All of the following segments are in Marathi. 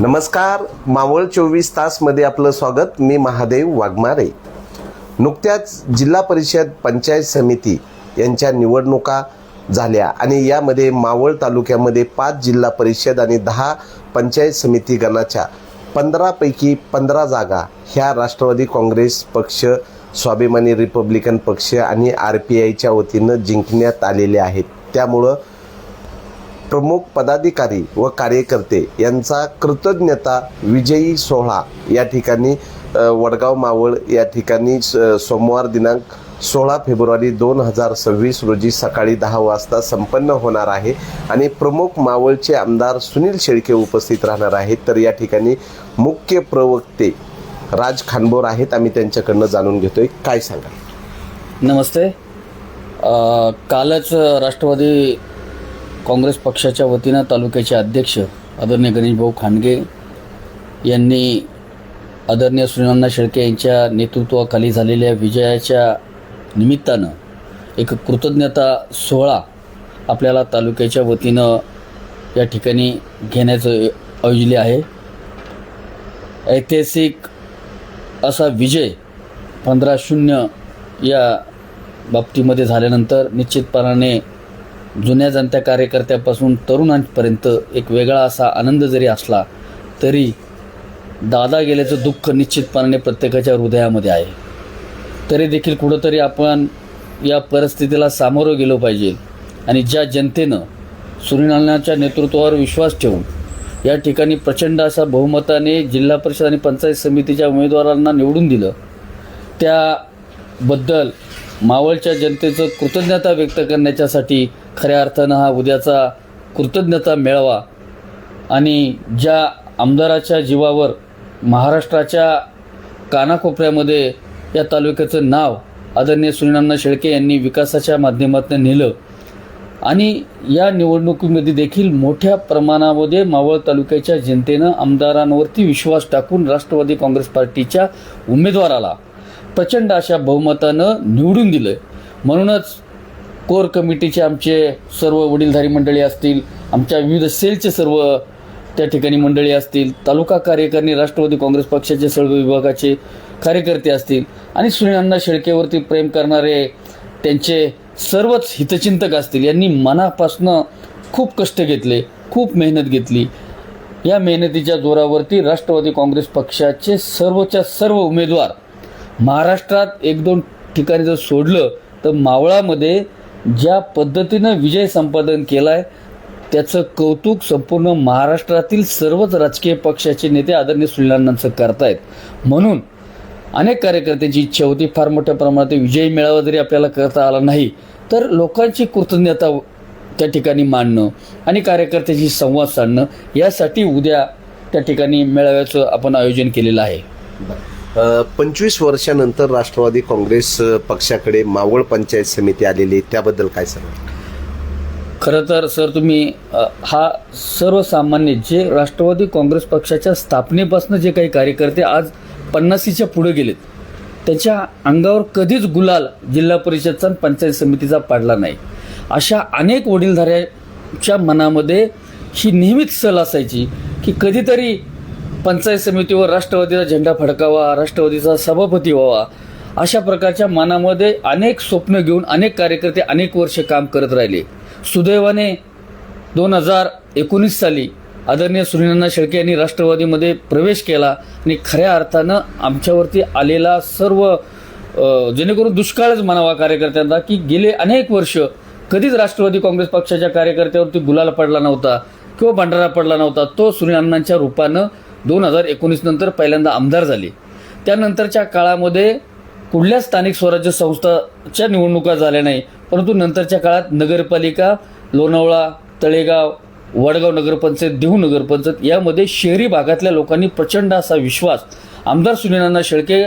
नमस्कार मावळ चोवीस तासमध्ये आपलं स्वागत. मी महादेव वाघमारे. नुकत्याच जिल्हा परिषद पंचायत समिती यांच्या निवडणुका झाल्या आणि यामध्ये मावळ तालुक्यामध्ये पाच जिल्हा परिषद आणि दहा पंचायत समिती गणाच्या पंधरापैकी पंधरा जागा ह्या राष्ट्रवादी काँग्रेस पक्ष स्वाभिमानी रिपब्लिकन पक्ष आणि आर पी आयच्या वतीनं जिंकण्यात आलेल्या आहेत. त्यामुळं प्रमुख पदाधिकारी व कार्यकर्ते यांचा कृतज्ञता विजयी सोहळा या ठिकाणी वडगाव मावळ या ठिकाणी स- सोमवार दिनांक सोळा फेब्रुवारी दोन हजार सव्वीस रोजी सकाळी दहा वाजता संपन्न होणार आहे आणि प्रमुख मावळचे आमदार सुनील शेळके उपस्थित राहणार आहेत. तर या ठिकाणी मुख्य प्रवक्ते राज खानबोर आहेत. आम्ही त्यांच्याकडनं जाणून घेतोय. काय सांगा नमस्ते. कालच राष्ट्रवादी काँग्रेस पक्षाच्या वतीनं तालुक्याचे अध्यक्ष आदरणीय गणेशभाऊ खांडगे यांनी आदरणीय सुनीलांना शेळके यांच्या नेतृत्वाखाली झालेल्या विजयाच्या निमित्तानं एक कृतज्ञता सोहळा आपल्याला तालुक्याच्या वतीनं या ठिकाणी घेण्याचं आयोजले आहे. ऐतिहासिक असा विजय पंधरा शून्य या बाबतीमध्ये झाल्यानंतर निश्चितपणाने जुन्या जनत्या कार्यकर्त्यापासून तरुणांपर्यंत एक वेगळा असा आनंद जरी असला तरी दादा गेल्याचं दुःख निश्चितपणाने प्रत्येकाच्या हृदयामध्ये आहे. तरी देखील कुठंतरी आपण या परिस्थितीला सामोरं गेलो पाहिजे आणि ज्या जनतेनं सूर्यनारायणाच्या नेतृत्वावर विश्वास ठेवून या ठिकाणी प्रचंड अशा बहुमताने जिल्हा परिषद आणि पंचायत समितीच्या उमेदवारांना निवडून दिलं त्याबद्दल मावळच्या जनतेचं कृतज्ञता व्यक्त करण्याच्यासाठी खऱ्या अर्थानं हा उद्याचा कृतज्ञता मेळावा आणि ज्या आमदाराच्या जीवावर महाराष्ट्राच्या कानाकोपऱ्यामध्ये या तालुक्याचं नाव आदरणीय सुनीनांना शेळके यांनी विकासाच्या माध्यमातून नेलं आणि या निवडणुकीमध्ये देखील मोठ्या प्रमाणामध्ये मावळ तालुक्याच्या जनतेनं आमदारांवरती विश्वास टाकून राष्ट्रवादी काँग्रेस पार्टीच्या उमेदवाराला प्रचंड अशा बहुमतानं निवडून दिलं म्हणूनच कोर कमिटीचे आमचे सर्व वडीलधारी मंडळी असतील आमच्या विविध सेलचे सर्व त्या ठिकाणी मंडळी असतील तालुका कार्यकारिणी राष्ट्रवादी काँग्रेस पक्षाचे सर्व विभागाचे कार्यकर्ते असतील आणि सुनीलांना शेळकेवरती प्रेम करणारे त्यांचे सर्वच हितचिंतक असतील यांनी मनापासनं खूप कष्ट घेतले खूप मेहनत घेतली. या मेहनतीच्या जोरावरती राष्ट्रवादी काँग्रेस पक्षाचे सर्वच्या सर्व उमेदवार महाराष्ट्रात एक दोन ठिकाणी जर सोडलं तर मावळामध्ये ज्या पद्धतीनं विजय संपादन केला आहे त्याचं कौतुक संपूर्ण महाराष्ट्रातील सर्वच राजकीय पक्षाचे नेते आदरणीय सुनीलांनांचं करतायत. म्हणून अनेक कार्यकर्त्यांची इच्छा होती फार मोठ्या प्रमाणात विजयी मेळावा जरी आपल्याला करता आला नाही तर लोकांची कृतज्ञता त्या ठिकाणी मांडणं आणि कार्यकर्त्यांशी संवाद साधणं यासाठी उद्या त्या ठिकाणी मेळाव्याचं आपण आयोजन केलेलं आहे. पंचवीस वर्षानंतर राष्ट्रवादी काँग्रेस पक्षाकडे मावळ पंचायत समिती आलेली आहे. त्याबद्दल काय सांगा खरं तर सर तुम्ही हा सर्वसामान्य जे राष्ट्रवादी काँग्रेस पक्षाच्या स्थापनेपासून जे काही कार्यकर्ते आज पन्नासीच्या पुढे गेलेत त्याच्या अंगावर कधीच गुलाल जिल्हा परिषदचा पंचायत समितीचा पाडला नाही अशा अनेक वडीलधाऱ्याच्या मनामध्ये ही नेहमीच सल असायची की कधीतरी पंचायत समितीवर राष्ट्रवादीचा झेंडा फडकावा राष्ट्रवादीचा सभापती व्हावा अशा प्रकारच्या मनामध्ये अनेक स्वप्न घेऊन अनेक कार्यकर्ते अनेक वर्ष काम करत राहिले. सुदैवाने दोन हजार एकोणीस साली आदरणीय सुनीलांना शेळके यांनी राष्ट्रवादीमध्ये प्रवेश केला आणि खऱ्या अर्थानं आमच्यावरती आलेला सर्व जेणेकरून दुष्काळच म्हणावा कार्यकर्त्यांना की गेले अनेक वर्ष कधीच राष्ट्रवादी काँग्रेस पक्षाच्या कार्यकर्त्यावरती गुलाल पडला नव्हता किंवा भंडारा पडला नव्हता. तो सुनीलांनांच्या रूपानं दोन हजार एकोणीस नंतर पहिल्यांदा आमदार झाले. त्यानंतरच्या काळामध्ये कुठल्या स्थानिक स्वराज्य संस्थाच्या निवडणुका झाल्या नाही परंतु नंतरच्या काळात नगरपालिका लोणावळा तळेगाव वडगाव नगरपंचायत देहू नगरपंचायत यामध्ये शहरी भागातल्या लोकांनी प्रचंड असा विश्वास आमदार सुनीलांना शेळके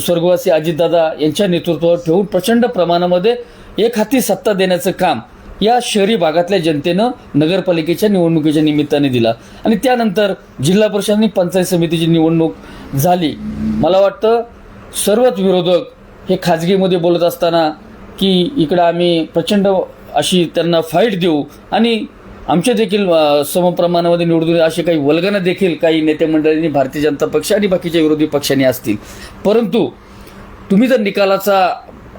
स्वर्गवासी अजितदादा यांच्या नेतृत्वावर ठेवून प्रचंड प्रमाणामध्ये एक हाती सत्ता देण्याचं काम या शहरी भागातल्या जनतेनं नगरपालिकेच्या निवडणुकीच्या निमित्ताने दिला. आणि त्यानंतर जिल्हा परिषद आणि पंचायत समितीची निवडणूक झाली. मला वाटतं सर्वच विरोधक हे खाजगीमध्ये बोलत असताना की इकडं आम्ही प्रचंड अशी त्यांना फाईट देऊ आणि आमचे देखील समप्रमाणामध्ये निवडून असे काही वल्गनं देखील काही नेते मंडळींनी भारतीय जनता पक्ष आणि बाकीच्या विरोधी पक्षांनी असतील. परंतु तुम्ही जर निकालाचा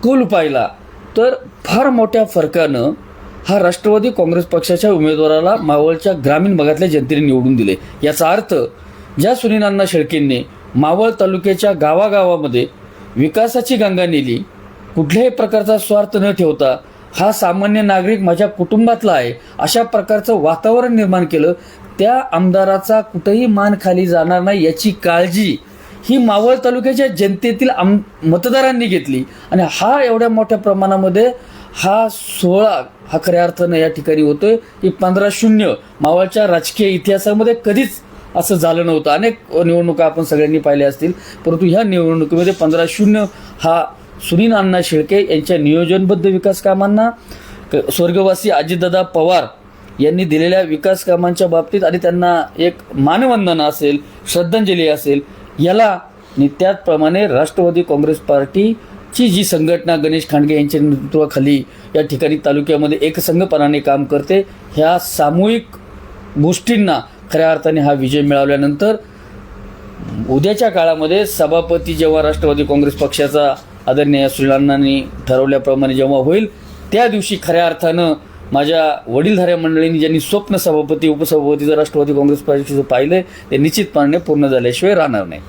कौल पाहिला तर फार मोठ्या फरकानं हा राष्ट्रवादी काँग्रेस पक्षाच्या उमेदवाराला मावळच्या ग्रामीण भागातल्या जनतेने निवडून दिले. याचा अर्थ ज्या सुनीनांना शेळकेंनी मावळ तालुक्याच्या गावागावामध्ये विकासाची गंगा नेली कुठल्याही प्रकारचा स्वार्थ न ठेवता हा सामान्य नागरिक माझ्या कुटुंबातला आहे अशा प्रकारचं वातावरण निर्माण केलं त्या आमदाराचा कुठेही मान खाली जाणार नाही याची काळजी ही मावळ तालुक्याच्या जनतेतील आम मतदारांनी घेतली. आणि हा एवढ्या मोठ्या प्रमाणामध्ये हा सोहळा हा खऱ्या अर्थानं या ठिकाणी होतोय की पंधरा शून्य मावळच्या राजकीय इतिहासामध्ये कधीच असं झालं नव्हतं. अनेक निवडणुका आपण सगळ्यांनी पाहिल्या असतील परंतु ह्या निवडणुकीमध्ये पंधरा शून्य हा सुनील अण्णा शेळके यांच्या नियोजनबद्ध विकास कामांना क- स्वर्गवासी अजितदादा पवार यांनी दिलेल्या विकास कामांच्या बाबतीत आणि त्यांना एक मानवंदना असेल श्रद्धांजली असेल याला आणि त्याचप्रमाणे राष्ट्रवादी काँग्रेस पार्टी ची जी संघटना गणेश खांडगे यांच्या नेतृत्वाखाली या ठिकाणी तालुक्यामध्ये एकसंघपणाने काम करते ह्या सामूहिक गोष्टींना खऱ्या अर्थाने हा विजय मिळवल्यानंतर उद्याच्या काळामध्ये सभापती जेव्हा राष्ट्रवादी काँग्रेस पक्षाचा आदरणीय सुनीलांनी ठरवल्याप्रमाणे जेव्हा होईल त्या दिवशी खऱ्या अर्थानं माझ्या वडीलधाऱ्या मंडळींनी ज्यांनी स्वप्न सभापती उपसभापतीचं राष्ट्रवादी काँग्रेस पक्षाचं पाहिलं ते निश्चितपणे पूर्ण झाल्याशिवाय राहणार नाही.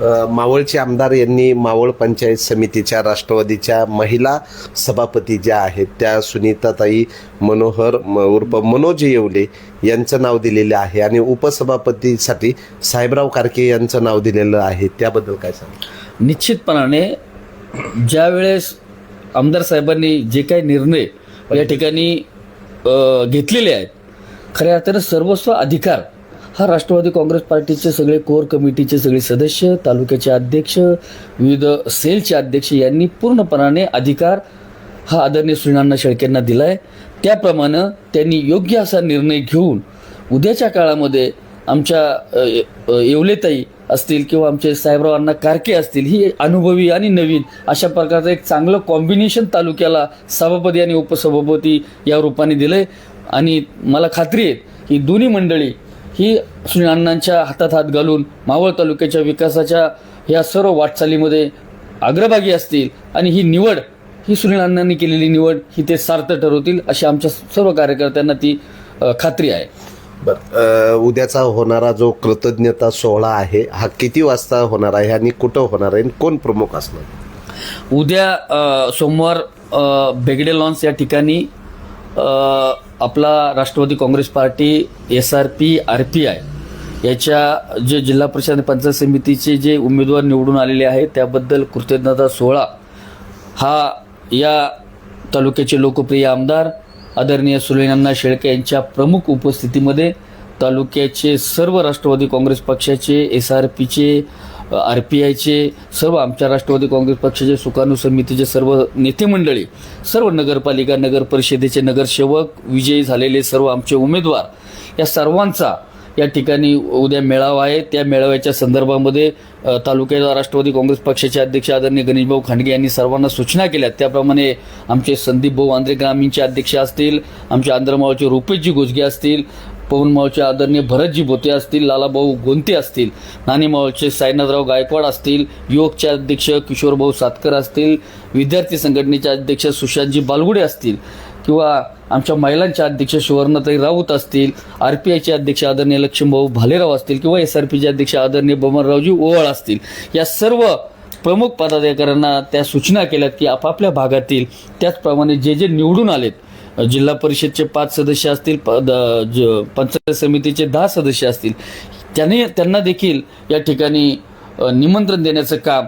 मावळचे आमदार यांनी मावळ पंचायत समितीच्या राष्ट्रवादीच्या महिला सभापती ज्या आहेत त्या सुनीताताई मनोहर म- उर्फ मनोज येवले यांचं नाव दिलेलं आहे. आणि उपसभापतीसाठी साहेबराव कारके यांचं नाव दिलेलं आहे. त्याबद्दल काय सांग निश्चितपणाने ज्या वेळेस आमदार साहेबांनी जे काही निर्णय या ठिकाणी घेतलेले आहेत खऱ्या अर्थानं सर्वस्व अधिकार हा राष्ट्रवादी काँग्रेस पार्टीचे सगळे कोर कमिटीचे सगळे सदस्य तालुक्याचे अध्यक्ष विविध सेलचे अध्यक्ष यांनी पूर्णपणाने अधिकार हा आदरणीय श्रीनांना शेळकेंना दिला आहे त्याप्रमाणे त्यांनी योग्य असा निर्णय घेऊन उद्याच्या काळामध्ये आमच्या येवलेताई असतील किंवा आमचे साहेबराव अण्णा कारके असतील ही अनुभवी आणि नवीन अशा प्रकारचं एक चांगलं कॉम्बिनेशन तालुक्याला सभापती आणि उपसभापती या रूपाने दिलं आहे आणि मला खात्री आहे की दोन्ही मंडळी ही सुनील अण्णांच्या हातात हात घालून मावळ तालुक्याच्या विकासाच्या या सर्व वाटचालीमध्ये अग्रभागी असतील आणि ही निवड ही सुनील अण्णांनी केलेली निवड ही ते सार्थ ठरवतील अशी आमच्या सर्व कार्यकर्त्यांना ती खात्री आहे. बर उद्याचा होणारा जो कृतज्ञता सोहळा आहे हा किती वाजता होणार आहे आणि कुठं होणार आहे आणि कोण प्रमुख असणार? उद्या सोमवार बेगडे लॉन्स या ठिकाणी आपला Rashtravadi Congress party S R P R P I याच्या जे जिल्हा परिषद आणि पंचायत समितीचे जे उमेदवार निवडून आलेले आहेत त्याबद्दल कृतज्ञता सोहळा हा या तालुक्याचे लोकप्रिय आमदार आदरणीय सुलेनांना शेळके यांच्या प्रमुख उपस्थितीमध्ये तालुक्याचे सर्व राष्ट्रवादी काँग्रेस पक्षाचे एस आर पीचे आर पी आयचे सर्व आमच्या राष्ट्रवादी काँग्रेस पक्षाचे सुकाणू समितीचे सर्व नेते मंडळी सर्व नगरपालिका नगर परिषदेचे नगरसेवक विजयी झालेले सर्व आमचे उमेदवार या सर्वांचा या ठिकाणी उद्या मेळावा आहे. त्या मेळाव्याच्या संदर्भामध्ये अ, राष्ट्रवादी काँग्रेस पक्षाचे अध्यक्ष आदरणीय गणेशभाऊ खांडगे यांनी सर्वांना सूचना केल्या. त्याप्रमाणे आमचे संदीप भाऊ आंध्रे ग्रामीणचे अध्यक्ष असतील आमचे आंध्रमावळचे रुपेशजी गोजगे असतील पवन मावळचे आदरणीय भरतजी भोते असतील लालाभाऊ गोंते असतील नानी मावळचे साईनाथराव गायकवाड असतील युवकचे अध्यक्ष किशोरभाऊ सातकर असतील विद्यार्थी संघटनेचे अध्यक्ष सुशांतजी बालगुडे असतील किंवा आमच्या महिलांच्या अध्यक्ष सुवर्णताई राऊत असतील आर पी आयचे अध्यक्ष आदरणीय लक्ष्मीभाऊ भालेराव असतील किंवा एस आर पीचे अध्यक्ष आदरणीय बमनरावजी ओवाळ असतील या सर्व प्रमुख पदाधिकाऱ्यांना त्या सूचना केल्यात की आपापल्या भागातील त्याचप्रमाणे जे जे निवडून आलेत जिल्हा परिषदचे पाच सदस्य असतील प- द- ज- पंचायत समितीचे दहा सदस्य असतील त्याने त्यांना देखील या ठिकाणी निमंत्रण देण्याचं काम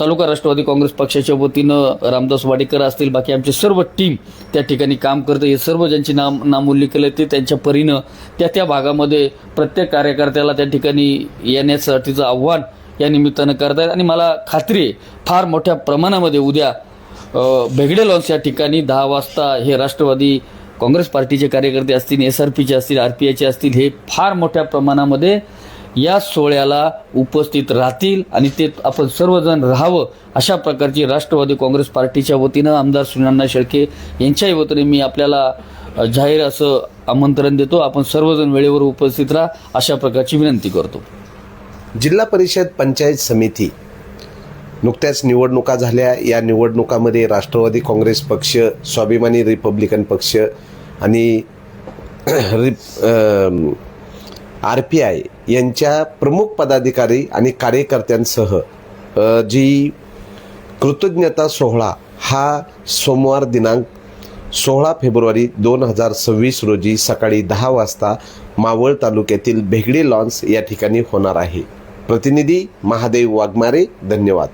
तालुका राष्ट्रवादी काँग्रेस पक्षाच्या वतीनं रामदास वाडेकर असतील बाकी आमचे सर्व टीम त्या ठिकाणी काम करते. हे सर्व ज्यांची नाम नामोल्ली केले ते त्यांच्या परीनं त्या त्या भागामध्ये प्रत्येक कार्यकर्त्याला त्या ठिकाणी येण्यासाठीचं आव्हान या निमित्तानं करतायत. आणि मला खात्री आहे फार मोठ्या प्रमाणामध्ये उद्या अ, लॉन्स या ठिकाणी दहा वाजता हे राष्ट्रवादी काँग्रेस पार्टीचे कार्यकर्ते असतील एस आर पीचे असतील आर पी आयचे असतील हे फार मोठ्या प्रमाणामध्ये या सोहळ्याला उपस्थित राहतील आणि ते आपण सर्वजण राहावं अशा प्रकारची राष्ट्रवादी काँग्रेस पार्टीच्या वतीनं आमदार सुनाना शेळके यांच्याही वतीने मी आपल्याला जाहीर असं आमंत्रण देतो. आपण सर्वजण वेळेवर उपस्थित राहा अशा प्रकारची विनंती करतो. जिल्हा परिषद पंचायत समिती नुकत्याच निवडणुका झाल्या. या निवडणुकामध्ये राष्ट्रवादी काँग्रेस पक्ष स्वाभिमानी रिपब्लिकन पक्ष आणि रिप आर पी आय यांच्या प्रमुख पदाधिकारी आणि कार्यकर्त्यांसह जी कृतज्ञता सोहळा हा सोमवार दिनांक सोळा फेब्रुवारी दोन हजार सव्वीस रोजी सकाळी दहा वाजता मावळ तालुक्यातील भेगडी लॉन्स या ठिकाणी होणार आहे. प्रतिनिधी महादेव वाघमारे धन्यवाद.